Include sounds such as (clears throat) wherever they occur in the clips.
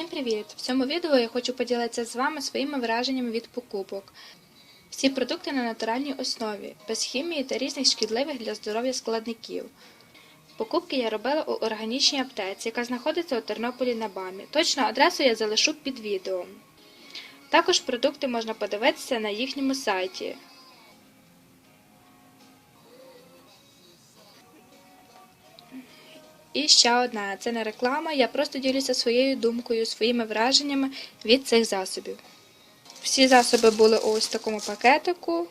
Всім привіт! В цьому відео я хочу поділитися з вами своїми враженнями від покупок. Всі продукти на натуральній основі, без хімії та різних шкідливих для здоров'я складників. Покупки я робила у органічній аптеці, яка знаходиться у Тернополі на БАМі. Точну адресу я залишу під відео. Також продукти можна подивитися на їхньому сайті. І ще одна, це не реклама, я просто ділюся своєю думкою, своїми враженнями від цих засобів. Всі засоби були ось такому пакетику.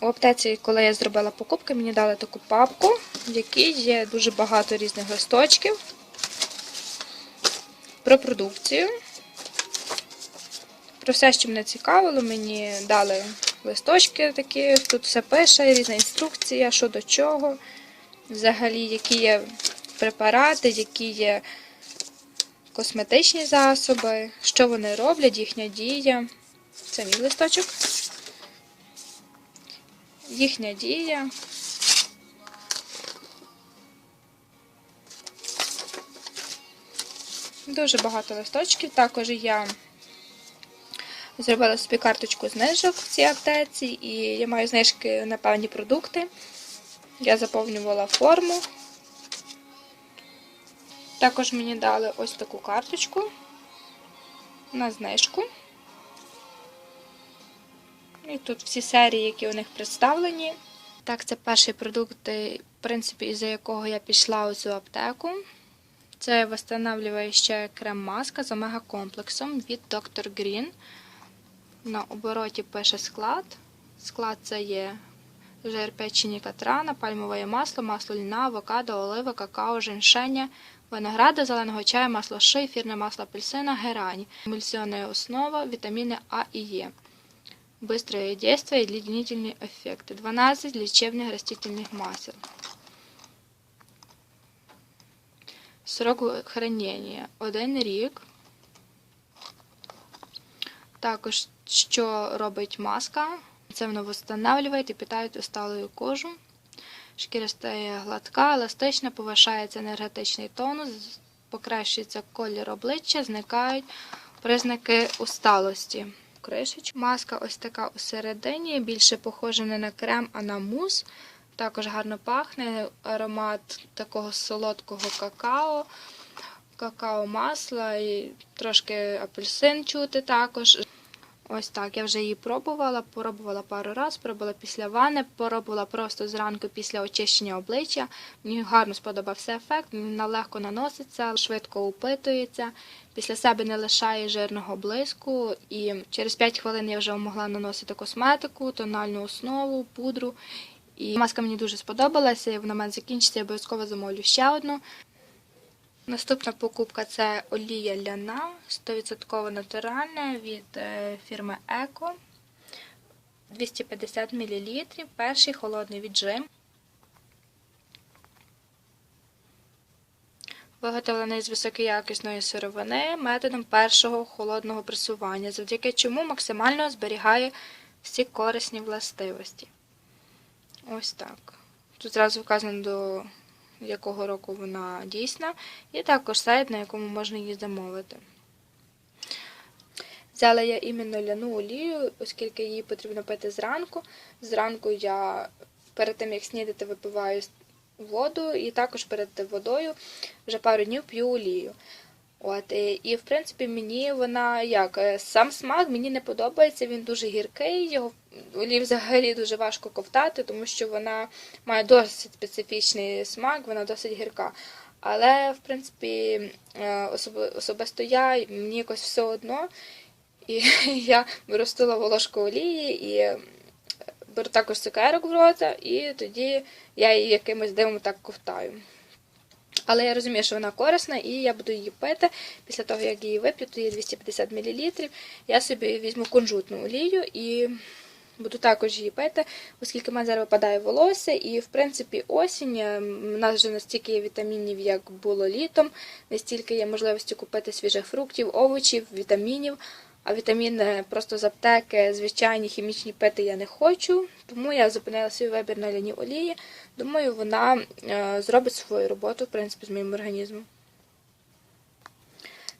У аптеці, коли я зробила покупки, мені дали таку папку, в якій є дуже багато різних листочків про продукцію. Про все, що мене цікавило, мені дали листочки такі, тут все пише, різна інструкція, що до чого, взагалі, які є препарати, які є косметичні засоби, що вони роблять, їхня дія. Це мій листочок. Їхня дія. Дуже багато листочків. Також я зробила собі карточку знижок в цій аптеці, і я маю знижки на певні продукти. Я заповнювала форму. Також мені дали ось таку карточку на знижку. І тут всі серії, які у них представлені. Так, це перший продукт, в принципі, із-за якого я пішла у цю аптеку. Це восстанавливаюча крем-маска з омега-комплексом від Dr. Green На обороті пише склад. Склад це є жир печені катрана, пальмове масло, масло льна, авокадо, олива, какао, женьшеня, винограда, зеленого чаю, масло ши, ефірне масло апельсина, герань, емульсионная основа, витамины А и Е. Быстрое действие и длительный эффект. 12 лечебных растительных масел. Срок хранення 1 рік. Також, що робить маска, це воно встановлює і питає усталою кожу. Шкіра стає гладка, еластична, повишається енергетичний тонус, покращується колір обличчя, зникають признаки усталості. Кришечка. Маска ось така у середині, більше похожа не на крем, а на мус. Також гарно пахне аромат такого солодкого какао, какао масла і трошки апельсин чути також. Ось так, я вже її пробувала, пробувала пару разів, пробувала після ванни, пробувала просто зранку після очищення обличчя. Мені гарно сподобався ефект, вона легко наноситься, швидко упитується, після себе не лишає жирного блиску. І через 5 хвилин я вже могла наносити косметику, тональну основу, пудру. І маска мені дуже сподобалася, і вона в мене закінчиться, я обов'язково замовлю ще одну. Наступна покупка це олія ляна, 100% натуральна від е, фірми Еко. 250 мл. Перший холодний віджим. Виготовлений з високоякісної сировини методом першого холодного пресування, завдяки чому максимально зберігає всі корисні властивості. Ось так. Тут зразу вказано до якого року вона дійсна, і також сайт, на якому можна її замовити. Взяла я іменно ляну олію, оскільки її потрібно пити зранку. Зранку я перед тим, як снідати, випиваю воду, і також перед водою вже пару днів п'ю олію. От, І, в принципі, мені вона як е, сам смак мені не подобається, він дуже гіркий, його олів взагалі дуже важко ковтати, тому що вона має досить специфічний смак, вона досить гірка. Але, в принципі, е, особисто я, мені якось все одно. І (laughs) я беру столову ложку олії і беру також цукерок в рота, і тоді я її якимось дивом так ковтаю. Але я розумію, що вона корисна, і я буду її пити. Після того, як її вип'ю, то є 250 мл. Я собі візьму кунжутну олію і буду також її пити, оскільки в мене зараз випадає волосся, і, в принципі, осінь. У нас вже настільки є вітамінів, як було літом, настільки є можливості купити свіжих фруктів, овочів, вітамінів. А вітаміни просто з аптеки, звичайні хімічні пити я не хочу, тому я зупинила свій вибір на ляні олії. Думаю, вона е, зробить свою роботу, в принципі, з моїм організмом.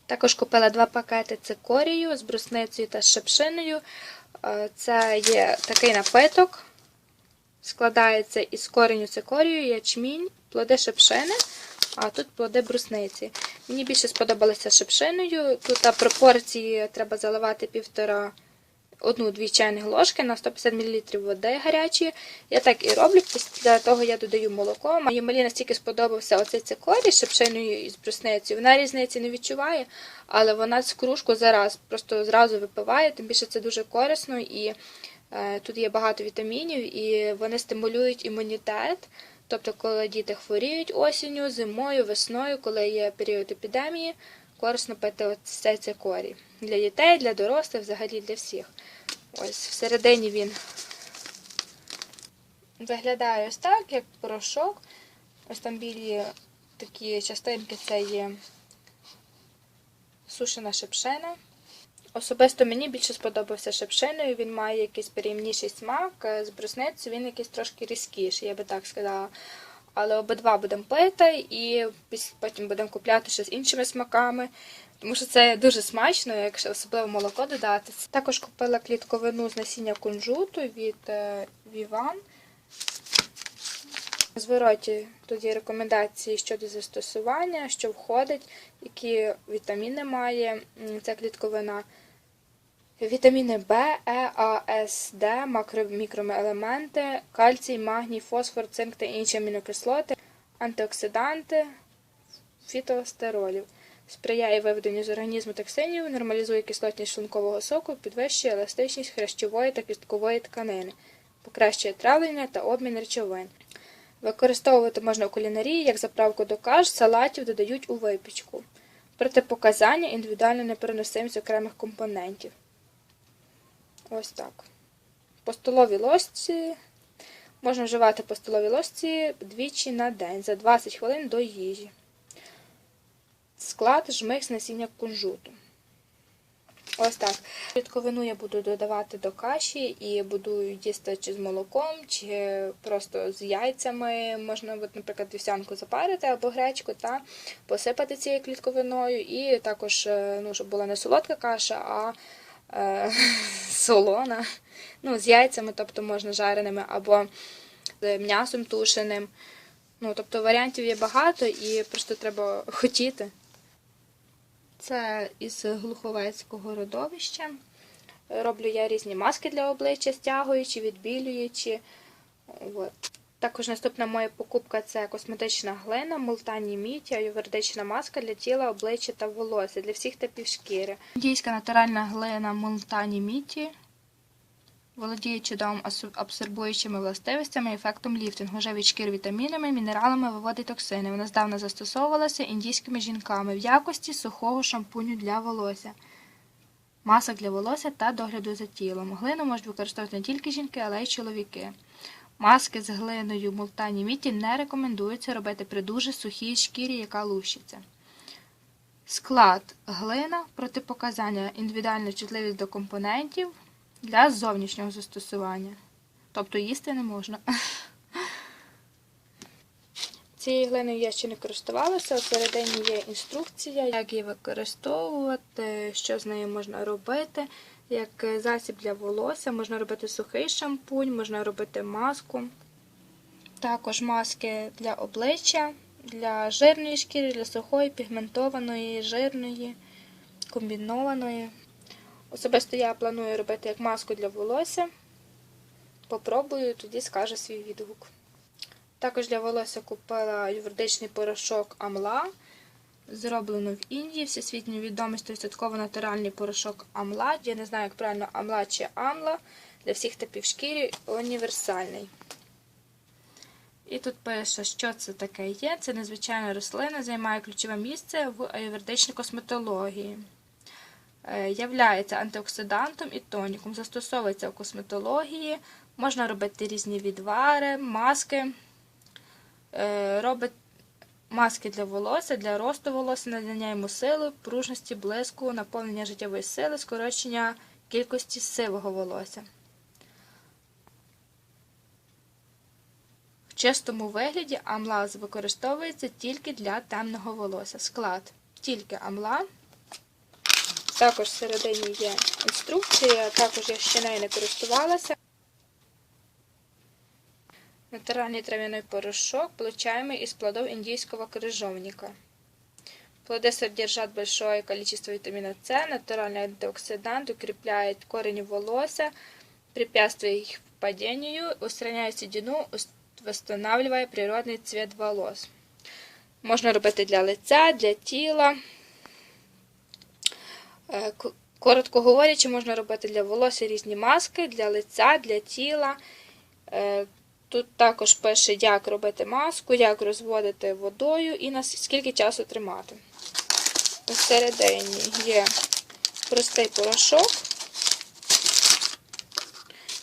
Також купила два пакети цикорію з брусницею та з шипшиною. Е, Це є такий напиток. Складається із кореню цикорію, ячмінь, плоди шипшини, а тут плоди брусниці. Мені більше сподобалося шипшиною. Тут пропорції треба заливати півтора одну-дві чайних ложки на 150 мл води гарячої. Я так і роблю. Після того я додаю молоко. Моїй малі настільки сподобався оцей цикорій з шипшиною і з брусницею. Вона різниці не відчуває, але вона з кружку зараз просто зразу випиває, тим більше це дуже корисно і е, тут є багато вітамінів, і вони стимулюють імунітет. Тобто, коли діти хворіють осінню, зимою, весною, коли є період епідемії, корисно пити цей цикорій. Для дітей, для дорослих, взагалі для всіх. Ось всередині він виглядає ось так, як порошок. Ось там білі такі частинки це є сушена шипшина. Особисто мені більше сподобався шипшиною, він має якийсь приємніший смак, е, з брусницею він якийсь трошки різкіший, я би так сказала. Але обидва будемо пити і потім будемо купляти ще з іншими смаками. Тому що це дуже смачно, якщо особливо молоко додати. Також купила клітковину з насіння кунжуту від е, Vivan. Звороті тут є рекомендації щодо застосування, що входить, які вітаміни має ця клітковина. Вітаміни В, Е, А, С, Д, мікроелементи, кальцій, магній, фосфор, цинк та інші амінокислоти, антиоксиданти, фітостеролів. Сприяє виведенню з організму токсинів, нормалізує кислотність шлункового соку, підвищує еластичність хрящової та кісткової тканини, покращує травлення та обмін речовин. Використовувати можна у кулінарії як заправку до каш, салатів додають у випічку. Протипоказання індивідуально непереносимість окремих компонентів. Ось так. По столовій ложці можна вживати по столовій ложці двічі на день за 20 хвилин до їжі. Склад жмих з насіння кунжуту. Ось так. Рідковину я буду додавати до каші і буду їсти чи з молоком, чи просто з яйцями. Можна, наприклад, вівсянку запарити або гречку та посипати цією клітковиною. І також, е, ну, щоб була не солодка каша, а е, (laughs) солона. Ну, з яйцями, тобто можна жареними, або з м'ясом тушеним. Ну, тобто варіантів є багато і просто треба хотіти. Це із глуховецького родовища. Роблю я різні маски для обличчя, стягуючи, відбілюючи. От. Також наступна моя покупка це косметична глина, мултані міті, аювердична маска для тіла, обличчя та волосся для всіх типів шкіри. Індійська натуральна глина мултані міті володіє чудовим абсорбуючими властивостями і ефектом ліфтингу, живить шкір вітамінами, мінералами, виводить токсини. Вона здавна застосовувалася індійськими жінками в якості сухого шампуню для волосся, масок для волосся та догляду за тілом. Глину можуть використовувати не тільки жінки, але й чоловіки. Маски з глиною мултані міті не рекомендується робити при дуже сухій шкірі, яка лущиться. Склад глина, протипоказання, індивідуальна чутливість до компонентів для зовнішнього застосування. Тобто їсти не можна. (laughs) Цією глиною я ще не користувалася. Всередині є інструкція, як її використовувати, що з нею можна робити. Як засіб для волосся, можна робити сухий шампунь, можна робити маску. Також маски для обличчя, для жирної шкіри, для сухої, пігментованої, жирної, комбінованої. Особисто я планую робити як маску для волосся. Попробую, тоді скажу свій відгук. Також для волосся купила юридичний порошок Амла. Зроблено в Індії. Всесвітньо відомий 100% натуральний порошок Амла. Я не знаю, як правильно Амла чи Амла. Для всіх типів шкіри універсальний. І тут пише, що це таке є. Це незвичайна рослина, займає ключове місце в аюрведичній косметології. Е, Являється антиоксидантом і тоніком. Застосовується в косметології. Можна робити різні відвари, маски. Е, Робить маски для волосся, для росту волосся, надання йому сили, пружності, блиску, наповнення життєвої сили, скорочення кількості сивого волосся. В чистому вигляді амла використовується тільки для темного волосся. Склад тільки амла. Також всередині є інструкція, також я ще нею не користувалася. Натуральный травяной порошок, получаемый из плодов индийского крыжовника. Плоды содержат большое количество витамина С, натуральный антиоксидант, укрепляет корень волоса, препятствует их падению, устраняет седину, ус- восстанавливая природний цвет волос. Можна робити для лиця, для тіла. Е, к- Коротко говорячи, можна робити для волосся різні маски, для лиця, для тіла. Тут також пише, як робити маску, як розводити водою і на скільки часу тримати. Всередині є простий порошок.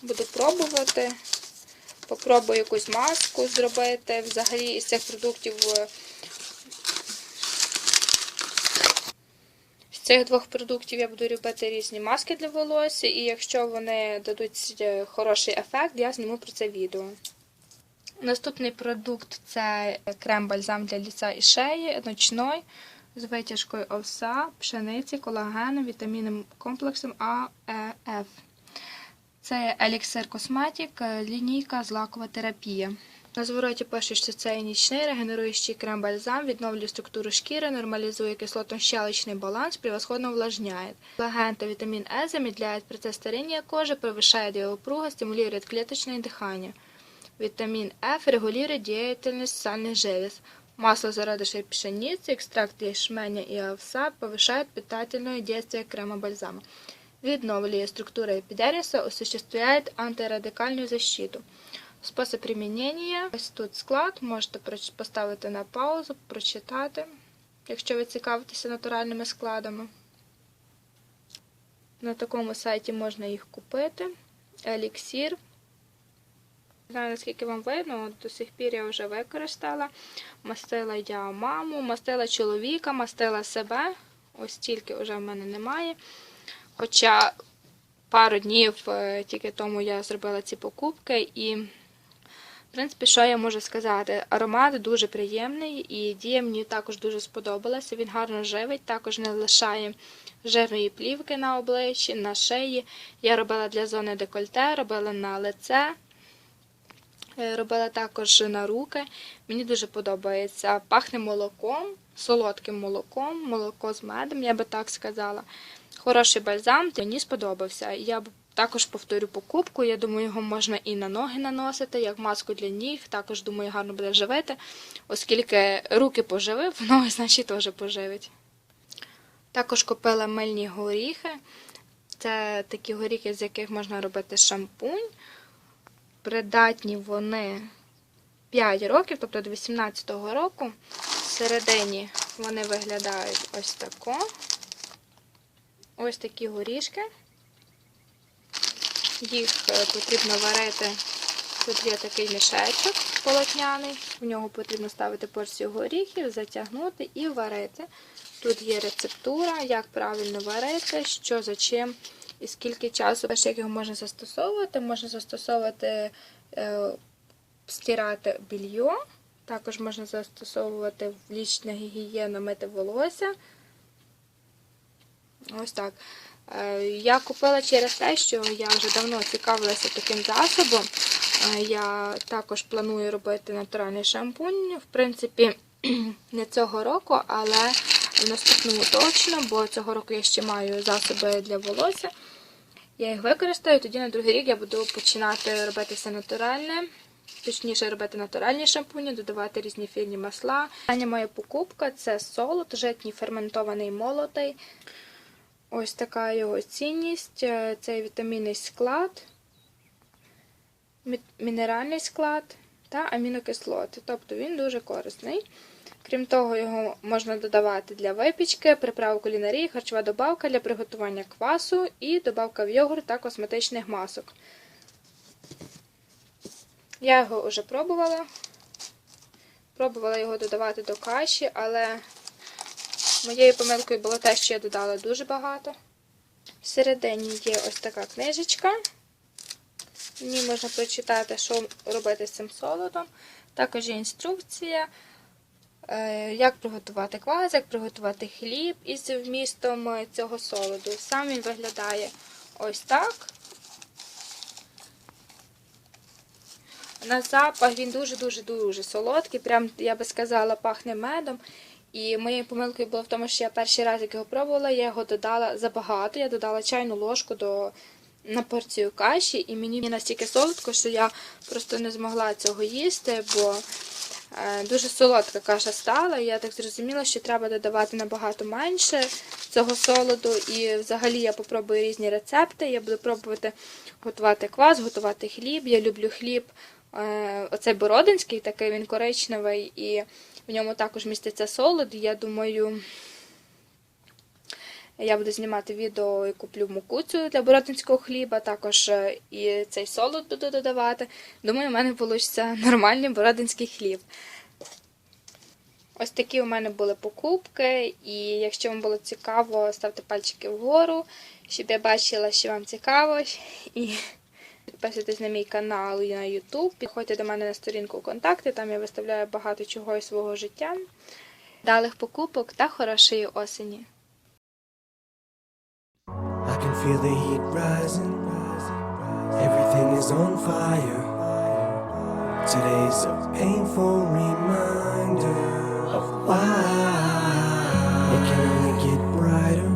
Буду пробувати. Попробую якусь маску зробити. Взагалі із цих продуктів е, з цих двох продуктів я буду робити різні маски для волосся, і якщо вони дадуть е, хороший ефект, я зніму про це відео. Наступний продукт це крем-бальзам для ліця і шиї, ночной з витяжкою овса, пшениці, колагену, вітамінним комплексом А, Е, Ф. Це еліксир косметик, лінійка злакова терапія. На звороті пише, що це нічний регенеруючий крем-бальзам, відновлює структуру шкіри, нормалізує кислотно-щелочний баланс, превосходно увлажняет. Колаген та витамин Е замедляет процесс старения кожи, повышает ее упругость, стимулирует клеточное дыхание. Витамин F регулирует деятельность сальных желез. Масло зародышей пшеницы, экстракт ячменя и овса повышает питательное действие крема-бальзама. Відновлює структуру эпидермиса, осуществляет антирадикальную защиту. Спосіб применения. Ось тут склад, можете проч- поставити на паузу, прочитати, якщо ви цікавитеся натуральними складами. На такому сайті можна їх купити. Еліксір. Не знаю, наскільки вам видно, до сих пір я вже використала. Мастила я маму, мастила чоловіка, мастила себе. Ось тільки вже в мене немає. Хоча пару днів е, тільки тому я зробила ці покупки і, в принципі, що я можу сказати? Аромат дуже приємний і дія мені також дуже сподобалася. Він гарно живить, також не лишає жирної плівки на обличчі, на шиї. Я робила для зони декольте, робила на лице. Е, Робила також на руки. Мені дуже подобається. Пахне молоком, солодким молоком, молоко з медом, я би так сказала. Хороший бальзам, мені сподобався. Я також повторю покупку. Я думаю, його можна і на ноги наносити, як маску для ніг. Також думаю, гарно буде живити, оскільки руки поживив, (laughs) ноги, значить, теж поживить. Також купила мильні горіхи. Це такі горіхи, з яких можна робити шампунь придатні вони 5 років, тобто до 18-го року. Всередині вони виглядають ось тако. Ось такі горішки. Їх е, потрібно варити. Тут є такий мішечок полотняний. В нього потрібно ставити порцію горіхів, затягнути і варити. Тут є рецептура, як правильно варити, що за чим і скільки часу. Як його можна застосовувати, можна застосовувати, е, стирати більйо, також можна застосовувати в лічну гігієну, мити волосся. Ось так. Е, Я купила через те, що я вже давно цікавилася таким засобом. Е, Я також планую робити натуральний шампунь. В принципі, (clears throat) не цього року, але в наступному точно, бо цього року я ще маю засоби для волосся. Я їх використаю, тоді на другий рік я буду починати робити все натуральне. Точніше, робити натуральні шампуні, додавати різні фірні масла. Остання моя покупка це солод, житній ферментований молотий. Ось така його цінність. Е, Це вітамінний склад, мінеральний склад та амінокислоти. Тобто він дуже корисний. Крім того, його можна додавати для випічки, приправ кулінарії, харчова добавка для приготування квасу і добавка в йогурт та косметичних масок. Я його вже пробувала. Пробувала його додавати до каші, але моєю помилкою було те, що я додала дуже багато. Всередині є ось така книжечка. В ній можна прочитати, що робити з цим солодом. Також є інструкція, як приготувати квас, як приготувати хліб із вмістом е, цього солоду. Сам він виглядає ось так. На запах він дуже-дуже дуже солодкий. Прям, я би сказала, пахне медом. І моєю помилкою було в тому, що я перший раз, як його пробувала, я його додала забагато. Я додала чайну ложку до, на порцію каші, і мені настільки солодко, що я просто не змогла цього їсти, бо е, дуже солодка каша стала. І я так зрозуміла, що треба додавати набагато менше цього солоду. І взагалі я попробую різні рецепти. Я буду пробувати готувати квас, готувати хліб. Я люблю хліб. е, Оцей бородинський, такий він коричневий, і в ньому також міститься солод. Я думаю, я буду знімати відео і куплю муку цю для бородинського хліба, також е, і цей солод буду додавати. Думаю, у мене вийде нормальний бородинський хліб. Ось такі у мене були покупки, і якщо вам було цікаво, ставте пальчики вгору, щоб я бачила, що вам цікаво. І підписуйтесь на мій канал і на YouTube. Підходьте до мене на сторінку у контакти, там я виставляю багато чого із свого життя. Далих покупок та хорошої осені. feel the heat rising. Everything is on fire. Today's a painful reminder of why it can only get brighter.